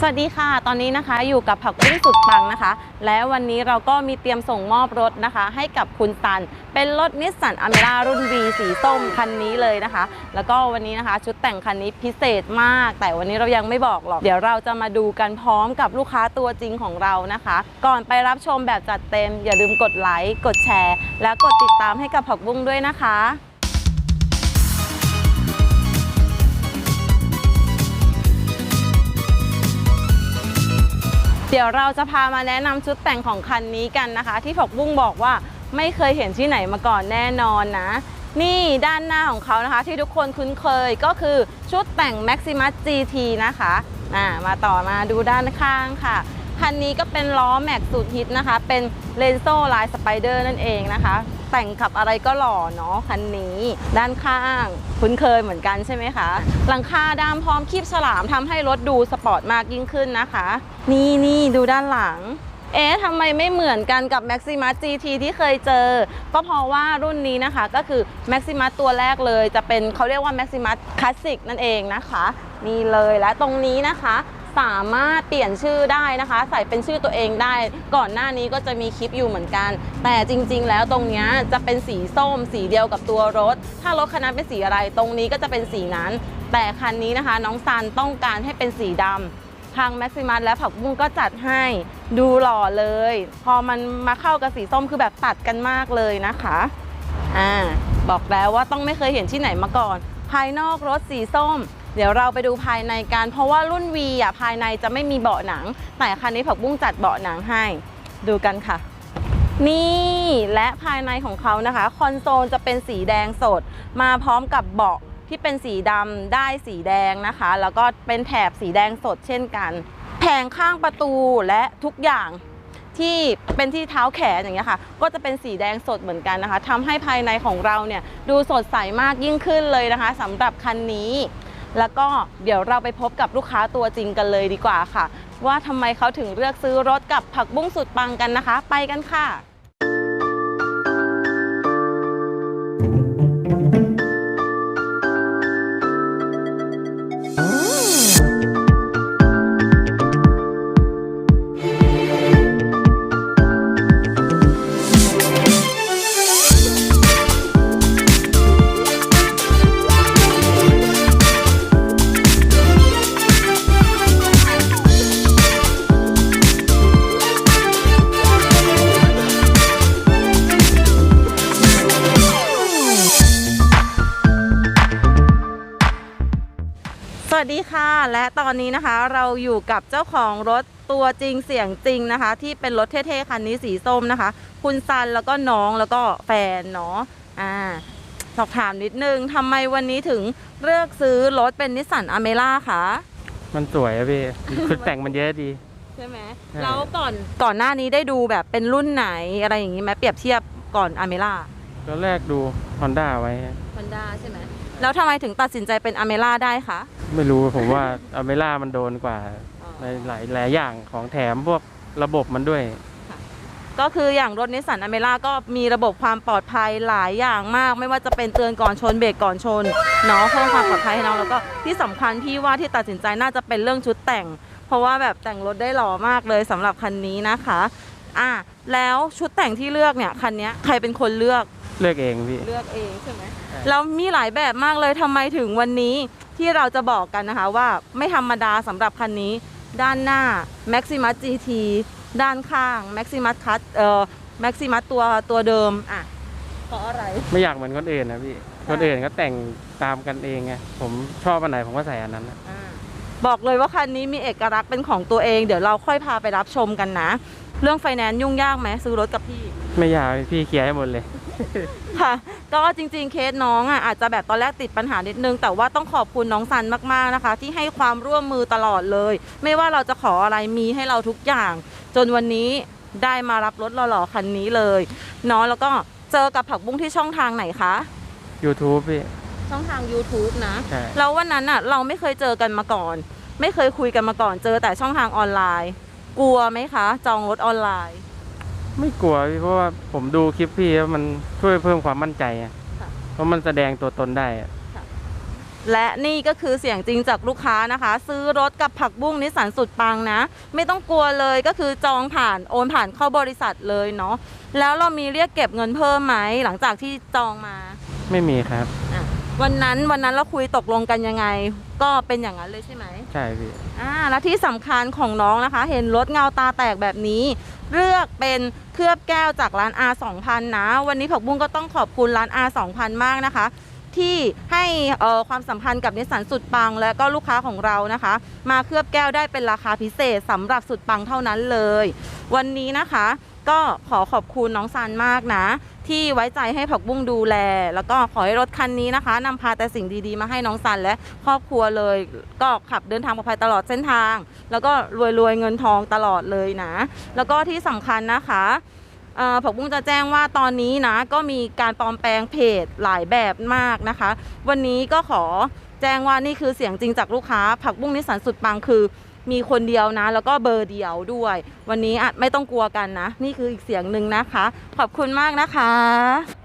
สวัสดีค่ะ ตอนนี้นะคะอยู่กับผักบุ้งสุดปังนะคะ และวันนี้เราก็มีเตรียมส่งมอบรถนะคะ ให้กับคุณซัน เป็นรถนิสสันอเมร่ารุ่น V สีส้มคันนี้เลยนะคะ แล้วก็วันนี้นะคะ ชุดแต่งคันนี้พิเศษมาก แต่วันนี้เรายังไม่บอกหรอก เดี๋ยวเราจะมาดูกันพร้อมกับลูกค้าตัวจริงของเรานะคะ ก่อนไปรับชมแบบจัดเต็ม อย่าลืมกดไลค์กดแชร์ และกดติดตามให้กับผักบุ้งด้วยนะคะ เดี๋ยวเราจะพามาแนะนำชุดแต่งของคันนี้กันนะคะ ที่ผกบุ้งบอกว่าไม่เคยเห็นที่ไหนมาก่อนแน่นอนนะ นี่ด้านหน้าของเขานะคะ ที่ทุกคนคุ้นเคยก็คือชุดแต่ง Maximus GT นะคะมาต่อมาดูด้านข้างค่ะ คันนี้ก็เป็นล้อแม็กสูตรฮิตนะคะ เป็นเลนโซ่ลายสไปเดอร์นั่นเองนะคะ แต่งขับอะไรก็หล่อเนาะคันนี้ ด้านข้าง คุ้นเคยเหมือนกันใช่ไหมคะ หลังคาดำพร้อมคีบฉลามทำให้รถดูสปอร์ตมากยิ่งขึ้นนะคะ นี่นี่ดูด้านหลังเอ๊ะทำไมไม่เหมือนกันกับ Maximus GT ที่เคยเจอ ก็เพราะว่ารุ่นนี้นะคะก็คือ Maximus ตัวแรกเลย จะเป็นเขาเรียกว่า Maximus Classic นั่นเองนะคะ นี่เลยและตรงนี้นะคะ สามารถเปลี่ยนชื่อได้นะคะ ใส่เป็นชื่อตัวเองได้ ก่อนหน้านี้ก็จะมีคลิปอยู่เหมือนกัน แต่จริง ๆ แล้วตรงนี้จะเป็นสีส้ม สีเดียวกับตัวรถ ถ้ารถคันนั้นเป็นสีอะไร ตรงนี้ก็จะเป็นสีนั้น แต่คันนี้นะคะ น้องซันต้องการให้เป็นสีดำทางแม็กซิมัสและผักบุ้งก็จัดให้ดูหล่อเลย พอมันมาเข้ากับสีส้มคือแบบตัดกันมากเลยนะคะอ่าบอกแล้วว่าต้องไม่เคยเห็นที่ไหนมาก่อน ภายนอกรถสีส้ม เดี๋ยวเราไปดูภายในกัน เพราะว่ารุ่น V อะภายในจะไม่มีเบาะหนัง แต่คันนี้ผักบุ้งจัดเบาะหนังให้ ดูกันค่ะ นี่และภายในของเขานะคะ คอนโซลจะเป็นสีแดงสด มาพร้อมกับเบาะที่เป็นสีดำได้สีแดงนะคะ แล้วก็เป็นแถบสีแดงสดเช่นกัน แผงข้างประตูและทุกอย่างที่เป็นที่เท้าแขนอย่างเงี้ยค่ะ ก็จะเป็นสีแดงสดเหมือนกันนะคะทำให้ภายในของเราเนี่ยดูสดใสมากยิ่งขึ้นเลยนะคะสำหรับคันนี้ แล้วก็เดี๋ยวเราไปพบกับลูกค้าตัวจริงกันเลยดีกว่าค่ะ ว่าทำไมเขาถึงเลือกซื้อรถกับผักบุ้งสุดปังกันนะคะ ไปกันค่ะ ค่ะ และตอนนี้นะคะเราอยู่กับเจ้าของรถตัวจริงเสียงจริงนะคะ ที่เป็นรถเท่ๆคันนี้สีส้มนะคะ คุณซันแล้วก็น้องแล้วก็แฟนเนาะอ่าสอบถามนิดนึงทำไมวันนี้ถึงเลือกซื้อรถเป็นนิสสันอเมร่าคะมันสวยอะพี่ คือแต่งมันเยอะดี ใช่ไหมใช่ แล้วก่อนก่อนหน้านี้ได้ดูแบบเป็นรุ่นไหนอะไรอย่างนี้ไหมเปรียบเทียบก่อนอเมร่าตอนแรกดู Honda ไว้ฮอนด้าใช่ไหมแล้วทำไมถึงตัดสินใจเป็นอเมร่าได้คะ ไม่รู้ผมว่าอเมล่ามันโดนกว่าในหลายหลายอย่างของแถมพวกระบบมันด้วย ก็คืออย่างรถนิสสันอเมร่าก็มีระบบความปลอดภัยหลายอย่างมาก ไม่ว่าจะเป็นเตือนก่อนชนเบรกก่อนชนเนาะเพิ่มความปลอดภัยให้น้องแล้วก็ที่สำคัญพี่ว่าที่ตัดสินใจน่าจะเป็นเรื่องชุดแต่ง เพราะว่าแบบแต่งรถได้หล่อมากเลยสำหรับคันนี้นะคะอะแล้วชุดแต่งที่เลือกเนี่ยคันนี้ใครเป็นคนเลือกเลือกเองพี่เลือกเองใช่ไหมใช่แล้วมีหลายแบบมากเลยทำไมถึงวันนี้ ที่เราจะบอกกันนะคะว่าไม่ธรรมดาสำหรับคันนี้ ด้านหน้า Maximus GT ด้านข้าง Maximus Cut เอ่อ Maximus ตัวตัวเดิมอะเพราะอะไร ไม่อยากเหมือนคนอื่นนะพี่ คนอื่นก็แต่งตามกันเองไง ผมชอบอันไหนผมก็ใส่อันนั้นนะอ่าบอกเลยว่าคันนี้มีเอกลักษณ์เป็นของตัวเอง เดี๋ยวเราค่อยพาไปรับชมกันนะ เรื่องไฟแนนซ์ยุ่งยากไหมซื้อรถกับพี่ ไม่อยากพี่เคลียร์ให้หมดเลย ค่ะ ก็จริงๆเคสน้องอะอาจจะแบบตอนแรกติดปัญหานิดนึง แต่ว่าต้องขอบคุณน้องซันมากๆนะคะ ที่ให้ความร่วมมือตลอดเลย ไม่ว่าเราจะขออะไรมีให้เราทุกอย่าง จนวันนี้ได้มารับรถหล่อๆคันนี้เลยเนาะแล้วก็เจอกับผักบุ้งที่ช่องทางไหนคะ YouTube พี่ ช่องทาง YouTube นะใช่ แล้ววันนั้นอะเราไม่เคยเจอกันมาก่อน ไม่เคยคุยกันมาก่อน เจอแต่ช่องทางออนไลน์ กลัวไหมคะ จองรถออนไลน์ ไม่กลัวพี่เพราะว่าผมดูคลิปพี่แล้วมันช่วยเพิ่มความมั่นใจอะค่ะเพราะมันแสดงตัวตนได้อะและนี่ก็คือเสียงจริงจากลูกค้านะคะ ซื้อรถกับผักบุ้งนิสสันสุดปังนะ ไม่ต้องกลัวเลยก็คือจองผ่านโอนผ่านเข้าบริษัทเลยเนาะแล้วเรามีเรียกเก็บเงินเพิ่มไหมหลังจากที่จองมา ไม่มีครับอะวันนั้นวันนั้นเราคุยตกลงกันยังไง ก็เป็นอย่างนั้นเลยใช่ไหมใช่พี่ อ่าและที่สำคัญของน้องนะคะ เห็นรถเงาตาแตกแบบนี้ เลือกเป็นเคลือบแก้วจากร้าน R 2000นะ วันนี้ผักบุ้งก็ต้องขอบคุณร้าน R 2000 มากนะคะ ที่ให้ความสัมพันธ์กับนิสสันสุดปัง และก็ลูกค้าของเรานะคะ มาเคลือบแก้วได้เป็นราคาพิเศษสำหรับสุดปังเท่านั้นเลย วันนี้นะคะ ก็ขอขอบคุณน้องซันมากนะ ที่ไว้ใจให้ผักบุ้งดูแล แล้วก็ขอให้รถคันนี้นะคะนำพาแต่สิ่งดีๆ มาให้น้องซันและครอบครัวเลย ก็ขับเดินทางปลอดภัยตลอดเส้นทาง แล้วก็รวยๆเงินทองตลอดเลยนะ แล้วก็ที่สำคัญนะคะผักบุ้งจะแจ้งว่าตอนนี้นะ ก็มีการปลอมแปลงเพจหลายแบบมากนะคะ วันนี้ก็ขอแจ้งว่านี่คือเสียงจริงจากลูกค้า ผักบุ้งนิสสันสุดปังคือมีคนเดียวนะ แล้วก็เบอร์เดียวด้วย วันนี้อไม่ต้องกลัวกันนะ นี่คืออีกเสียงหนึ่งนะคะ ขอบคุณมากนะคะ